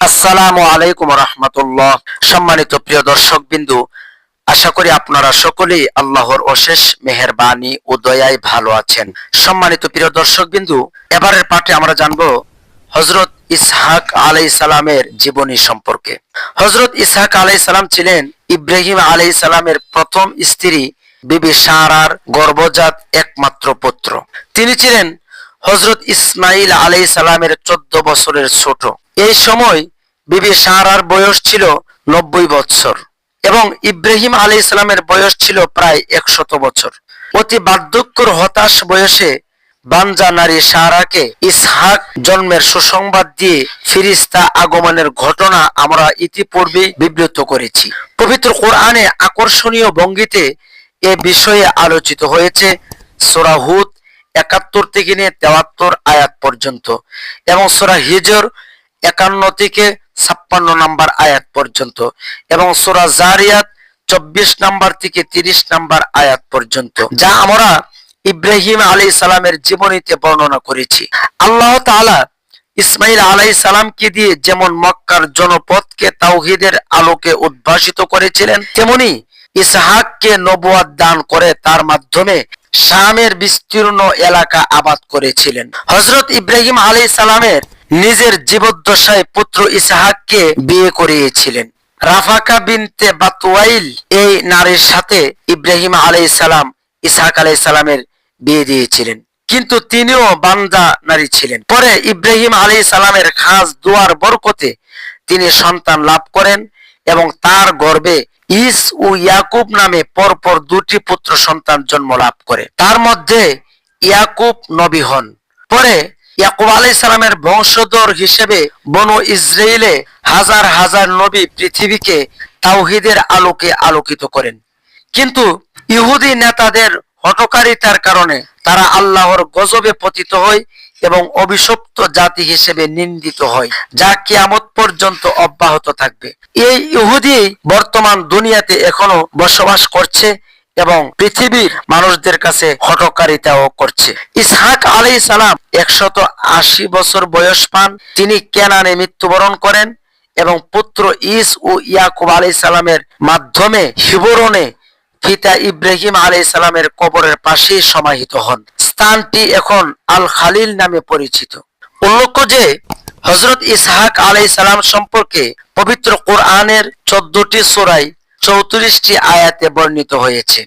আসসালামু আলাইকুম রহমতুল্লাহ। সম্মানিত প্রিয় দর্শক বিন্দু আশা করি আপনারা সকলেই আল্লাহর অশেষ মেহেরবানি ও দয়ায় ভালো আছেন। সম্মানিত প্রিয় দর্শক বিন্দু এবারের পাঠে আমরা জানব হজরত ইসহাক আলাই সালামের জীবনী সম্পর্কে। হজরত ইসহাক আলাই সালাম ছিলেন ইব্রাহিম আলাই সালামের প্রথম স্ত্রী, বিবি সারার গর্ভজাত একমাত্র পুত্র। তিনি ছিলেন হজরত ইসমাইল আলাই সালামের চোদ্দ বছরের ছোট। এই সময় বিবি সারার বয়স ছিল নব্বই বৎসর এবং ইব্রাহিম আলী ইসলামের বয়স ছিল প্রায় একশত বছর অতি বার্ধক্যর হতাশ বয়সে বাঞ্জা নারী সারাকে ইসহাক জন্মের সুসংবাদ দিয়ে ফিরিস্তা আগমনের ঘটনা আমরা ইতিপূর্বে বিবৃত করেছি। পবিত্র কোরআনে আকর্ষণীয় ভঙ্গিতে এ বিষয়ে আলোচিত হয়েছে সোরাহুদ একাত্তর থেকে নিয়ে তেয়াত্তর আয়াত পর্যন্ত এবং সোরা হিজর একান্ন থেকে ছাপ্পান্ন নাম্বার আয়াত পর্যন্ত এবং সোরা জারিয়াত চব্বিশ নাম্বার থেকে তিরিশ নাম্বার আয়াত পর্যন্ত, যা আমরা ইব্রাহিম আলী সালামের জীবনীতে বর্ণনা করেছি। আল্লাহ তাআলা ইসমাইল আলাই সালামকে দিয়ে যেমন মক্কার জনপদকে তাওহিদের আলোকে উদ্ভাসিত করেছিলেন, তেমনি ইসহাককে নবুয়াদ দান করে তার মাধ্যমে শামের বিস্তীর্ণ এলাকা আবাদ করেছিলেন। হজরত ইব্রাহিম আলাই সালামের নিজের জীবদ্দশায় পুত্র ইসহাককে বিয়ে করিয়েছিলেন। রাফাকা বিনতে বাতুয়াইল এই নারীর সাথে ইব্রাহিম আলাই সালাম, ইসহাক আলাই সালামের বিয়ে দিয়েছিলেন। কিন্তু তিনিও বান্দা নারী ছিলেন। পরে ইব্রাহিম আলী সালামের খাস দুয়ার বরকতে তিনি সন্তান লাভ করেন এবং তার গর্ভে ইস ও ইয়াকুব নামে পরপর দুটি পুত্র সন্তান জন্ম লাভ করে। তার মধ্যে ইয়াকুব নবী হন। পরে ইয়াকুব আলাই সালামের বংশধর হিসেবে বনু ইসরায়েলে হাজার হাজার নবী পৃথিবীকে তাওহিদের আলোকে আলোকিত করেন। কিন্তু ইহুদি নেতাদের হটকারিতার কারণে তারা আল্লাহর গজবে পতিত হয় এবং অভিশপ্ত জাতি হিসেবে নিন্দিত হয়, যা কিয়ামত পর্যন্ত অব্যাহত থাকবে। এই ইহুদি বর্তমান দুনিয়াতে এখনও বসবাস করছে এবং পৃথিবীর মানুষদের কাছে হটকারিতাও করছে। ইসহাক আলী সালাম একশত আশি বছর বয়স পান। তিনি কেনানে মৃত্যুবরণ করেন এবং পুত্র ইস ও ইয়াকুব আলী সালামের মাধ্যমে হিবরণে পিতা ইব্রাহিম আলাই সালামের কবরের পাশে সমাহিত হন। স্থানটি এখন আল খালিল নামে পরিচিত। উল্লেখ্য যে হজরত ইসহাক আলাই সালাম সম্পর্কে পবিত্র কোরআনের চোদ্দটি সোরাই চৌত্রিশটি আয়াতে বর্ণিত হয়েছে।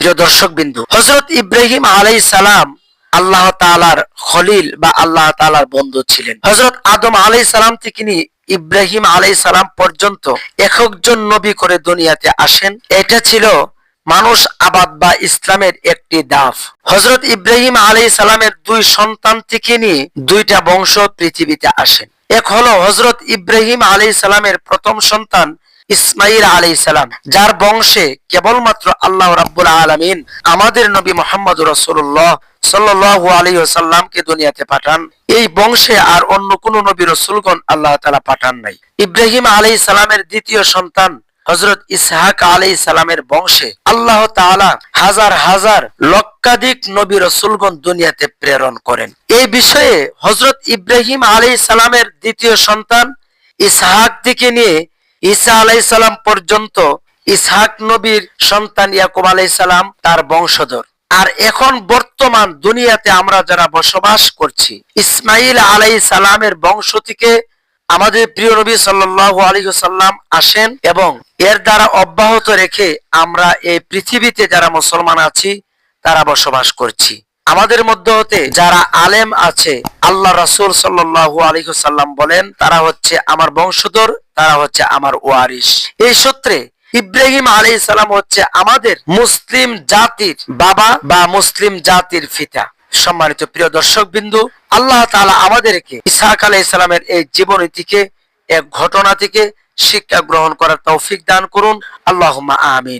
প্রিয় দর্শক বিন্দু হজরত ইব্রাহিম আলাই সালাম আল্লাহ তালার খলিল বা আল্লাহ তালার বন্ধু ছিলেন। হজরত আদম আলাই সালাম নিয়ে ইব্রাহিম আলাই সালাম পর্যন্ত একজন নবী করে দুনিয়াতে আসেন। এটা ছিল মানুষ আবাদ বা ইসলামের একটি দাফ। হজরত ইব্রাহিম আলী সালামের দুই সন্তান থেকে নিয়ে দুইটা বংশ পৃথিবীতে আসেন। এক হলো হজরত ইব্রাহিম আলী সালামের প্রথম সন্তান ইসমাইল আলী সালাম, যার বংশে কেবলমাত্র আল্লাহ রাব্বুল আলমিন আমাদের নবী মোহাম্মদ রসুল্লাহ সাল্লাহ আলী সাল্লামকে দুনিয়াতে পাঠান। এই বংশে আর অন্য কোন রসুলগণ আল্লাহ তালা পাঠান নাই। ইব্রাহিম আলী দ্বিতীয় সন্তান হজরত ইসহাক আলী বংশে আল্লাহ তাআলা হাজার হাজার লক্ষাধিক নবী রসুলগণ দুনিয়াতে প্রেরণ করেন। এই বিষয়ে হজরত ইব্রাহিম আলী সালামের দ্বিতীয় সন্তান ইসহাক দিকে নিয়ে ঈসা আলাই সালাম পর্যন্ত ইসহাক নবীর সন্তান ইয়াকুব আলাই সালাম তার বংশধর। আর এখন বর্তমান দুনিয়াতে আমরা যারা বসবাস করছি ইসমাইল আলাই সালামের বংশ থেকে আমাদের প্রিয় নবী সাল্লাল্লাহু আলাইহি সাল্লাম আসেন এবং এর দ্বারা অব্যাহত রেখে আমরা এই পৃথিবীতে যারা মুসলমান আছি, তারা বসবাস করছি। আমাদের মধ্যে হতে যারা আলেম আছে, আল্লাহ রাসূল সাল্লাল্লাহু আলাইহি সাল্লাম বলেন, তারা হচ্ছে আমার বংশধর, তারা হচ্ছে আমার ওয়ারিস এই সূত্রে ইব্রাহিম আলাইহিস সালাম হচ্ছে আমাদের মুসলিম জাতির বাবা বা মুসলিম জাতির ফিতা সম্মানিত প্রিয় দর্শক বিন্দু আল্লাহ তাআলা আমাদেরকে ইসহাক আলাইহিস সালামের এই জীবনী থেকে, এক ঘটনা থেকে শিক্ষা গ্রহণ করার তৌফিক দান করুন। আল্লাহুম্মা আমিন।